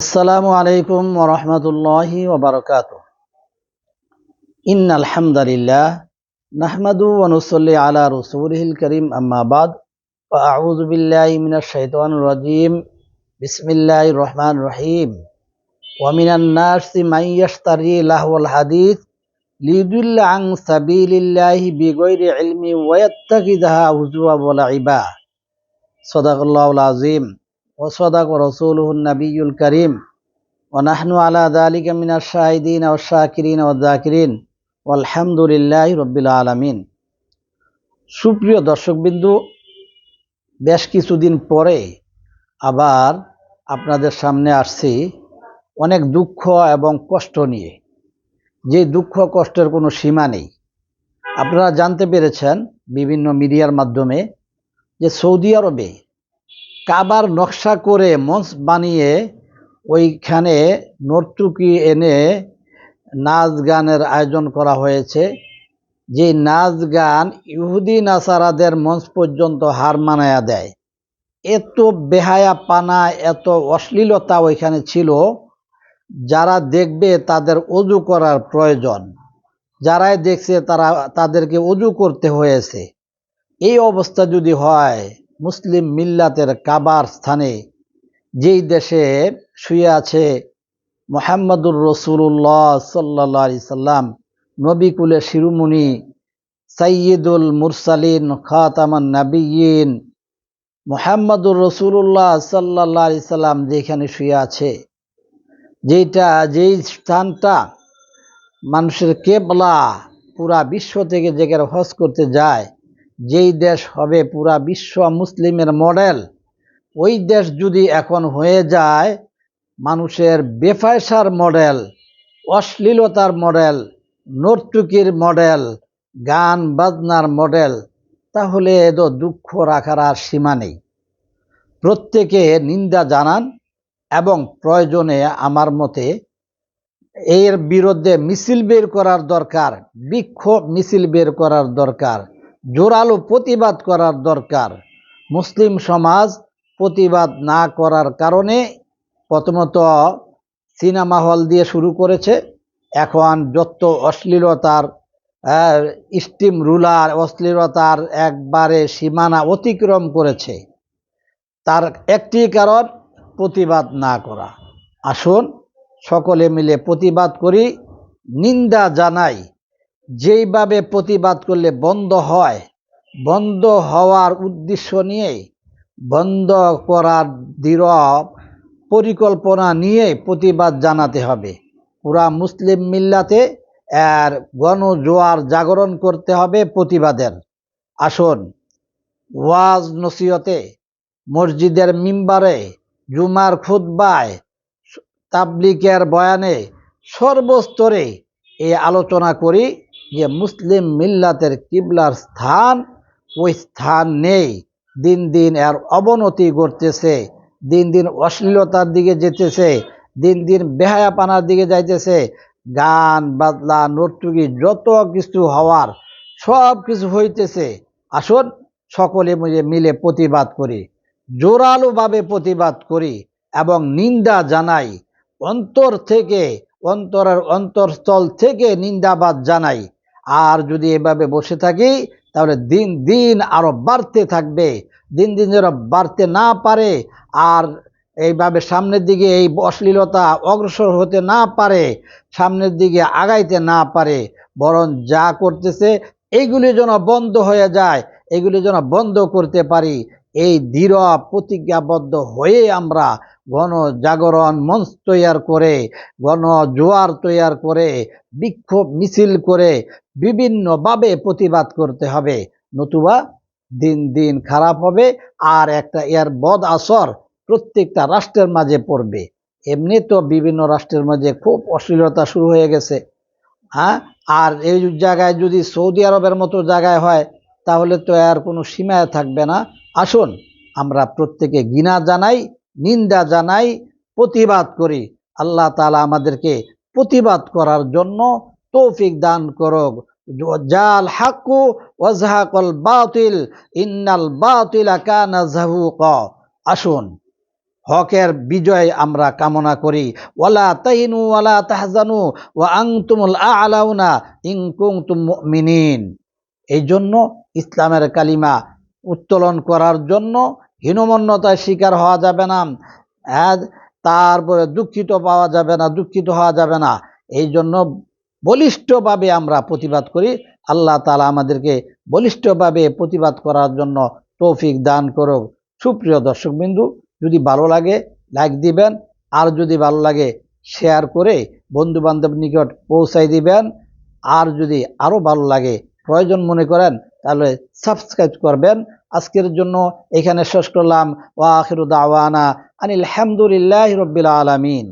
আসসালামু আলাইকুম ওরহমতুল্লাহি ওবরকাত ইন আলহামদুলিল্লাহ নাহমাদু ওয়ানুসল্লি আলা রসুলহিল করিম, আম্মা বাদ। আউযু বিল্লাহি মিনাশ শাইতানির রাজিম। বিসমিল্লাহির রহমানির রহিম। ওয়া মিনান নাসি মান ইয়াশতারি লাহওয়াল হাদিস লিয়ুদিল্লা আন সাবিলিল্লাহি বিগৈরি ইলমি ওয়া ইয়াত্তাখিযাহা হুজুয়া ওয়া লাইবা সাদাকাল্লাহুল ওসদাক রসুলহুল নবীল করিম ওনাহনু আলা দালিকা মিনা শাহিদিন ও শাকিরিন ও জাকিরিন আলহামদুলিল্লাহ রব্বিল আলমিন সুপ্রিয় দর্শকবিন্দু, বেশ কিছুদিন পরে আবার আপনাদের সামনে আসছি অনেক দুঃখ এবং কষ্ট নিয়ে। যে দুঃখ কষ্টের কোনো সীমা নেই। আপনারা জানতে পেরেছেন বিভিন্ন মিডিয়ার মাধ্যমে যে সৌদি আরবে কাবার নকশা করে মঞ্চ বানিয়ে ওইখানে নর্তুকি এনে নাচ গানের আয়োজন করা হয়েছে। যে নাচ গান ইহুদি নাসারাদের মঞ্চ পর্যন্ত হার মানায়া দেয়। এত বেহায়া পানা, এত অশ্লীলতা ওইখানে ছিল, যারা দেখবে তাদের অজু করার প্রয়োজন। যারাই দেখছে তারা, তাদেরকে অজু করতে হয়েছে। এই অবস্থা যদি হয় মুসলিম মিল্লাতের কাবার স্থানে যেই দেশে শুয়ে আছে মোহাম্মদুর রসুল্লাহ সাল্লা সাল্লাম নবিকুলে শিরুমুনি সাইয়দুল মুরসালিন, খাতামান নাবিয়িন মোহাম্মদুর রসুল্লাহ সাল্লা সাল্লাম যেখানে শুয়ে আছে। যেটা যেই স্থানটা মানুষের কেবলা, পুরা বিশ্ব থেকে যেখানে হজ করতে যায় যেই দেশ হবে পুরা বিশ্ব মুসলিমের মডেল, ওই দেশ যদি এখন হয়ে যায় মানুষের বেফায়সার মডেল, অশ্লীলতার মডেল, নর্তুকির মডেল, গান বাজনার মডেল, তাহলে এত দুঃখ রাখার আর সীমা নেই। প্রত্যেকে নিন্দা জানান এবং প্রয়োজনে আমার মতে এর বিরুদ্ধে মিছিল বের করার দরকার, বিক্ষোভ মিছিল বের করার দরকার। জোরালো প্রতিবাদ করার দরকার। মুসলিম সমাজ প্রতিবাদ না করার কারণে প্রথমত সিনেমা হল দিয়ে শুরু করেছে। এখন যত অশ্লীলতার স্টিম রুলার অশ্লীলতার একবারে সীমানা অতিক্রম করেছে। তার একটি কারণ, প্রতিবাদ না করা। আসুন সকলে মিলে প্রতিবাদ করি। নিন্দা জানাই। যেইভাবে প্রতিবাদ করলে বন্ধ হয়, বন্ধ হওয়ার উদ্দেশ্য নিয়ে বন্ধ করার দৃঢ় পরিকল্পনা নিয়ে প্রতিবাদ জানাতে হবে। পুরা মুসলিম মিল্লাতে আর গণজোয়ার জাগরণ করতে হবে প্রতিবাদের। আসুন, ওয়াজ নসিহতে মসজিদের মিম্বারে জুমার খুদ্বায় তাবলিকের বয়ানে সর্বস্তরে এই আলোচনা করি। যে মুসলিম মিল্লাতের কিবলার স্থান, ওই স্থান নেই। দিন দিন এর অবনতি ঘটতেছে, দিন দিন অশ্লীলতার দিকে যেতেছে, দিন দিন বেহায়াপানার দিকে যাইতেছে। গান বাদলা নর্তুকি, যত কিছু হওয়ার, সব কিছু হইতেছে। আসুন সকলে মিলে মিলে প্রতিবাদ করি, জোরালোভাবে প্রতিবাদ করি এবং নিন্দা জানাই। অন্তর থেকে, অন্তরের অন্তরস্থল থেকে নিন্দাবাদ জানাই। আর যদি এভাবে বসে থাকি, তাহলে দিন দিন আরও বাড়তে থাকবে। দিন দিন যেন বাড়তে না পারে আর এইভাবে সামনের দিকে এই অশ্লীলতা অগ্রসর হতে না পারে, সামনের দিকে আগাইতে না পারে, বরং যা করতেছে এইগুলি যেন বন্ধ হয়ে যায়, এগুলি যেন বন্ধ করতে পারি। এই দৃঢ় প্রতিজ্ঞাবদ্ধ হয়ে আমরা গণ জাগরণ, মঞ্চ তৈয়ার করে গণ জোয়ার তৈয়ার করে, বিক্ষোভ মিছিল করে বিভিন্নভাবে প্রতিবাদ করতে হবে। নতুবা দিন দিন খারাপ হবে আর একটা এর বদ আসর প্রত্যেকটা রাষ্ট্রের মাঝে পড়বে। এমনি তো বিভিন্ন রাষ্ট্রের মাঝে খুব অশ্লীলতা শুরু হয়ে গেছে। হ্যাঁ? আর এই জায়গায় যদি সৌদি আরবের মতো জায়গায় হয়, তাহলে তো আর কোনো সীমায় থাকবে না। আসুন, আমরা প্রত্যেকে গিনা জানাই নিন্দা জানাই, প্রতিবাদ করি। আল্লাহ তালা আমাদেরকে প্রতিবাদ করার জন্য তৌফিক দান করুক। জাল হাকু ওয়াজহাকল বাতিল, ইন্নাল বাতিল জাহুক। আসুন, হকের বিজয় আমরা কামনা করি। ওয়ালা তাহিনু ওয়ালা তাহজানু, ওয়া আনতুমুল আ'লাউনা কুনতুম মুমিনিন। এই জন্য ইসলামের কালিমা উত্তোলন করার জন্য হীনমন্যতার শিকার হওয়া যাবে না। আর তারপরে দুঃখিত পাওয়া যাবে না, দুঃখিত হওয়া যাবে না। এই জন্য বলিষ্ঠভাবে আমরা প্রতিবাদ করি। আল্লাহ তালা আমাদেরকে বলিষ্ঠভাবে প্রতিবাদ করার জন্য তৌফিক দান করুক। সুপ্রিয় দর্শকবিন্দু, যদি ভালো লাগে, লাইক দিবেন। আর যদি ভালো লাগে, শেয়ার করে বন্ধু বান্ধব নিকট পৌঁছাই দিবেন। আর যদি আরও ভালো লাগে, প্রয়োজন মনে করেন, তাহলে সাবস্ক্রাইব করবেন। আজকের জন্য এখানে শেষ করলাম ওয়া আখিরু দাওয়ানা আনিল হামদুলিল্লাহ রব্বিল আলামিন।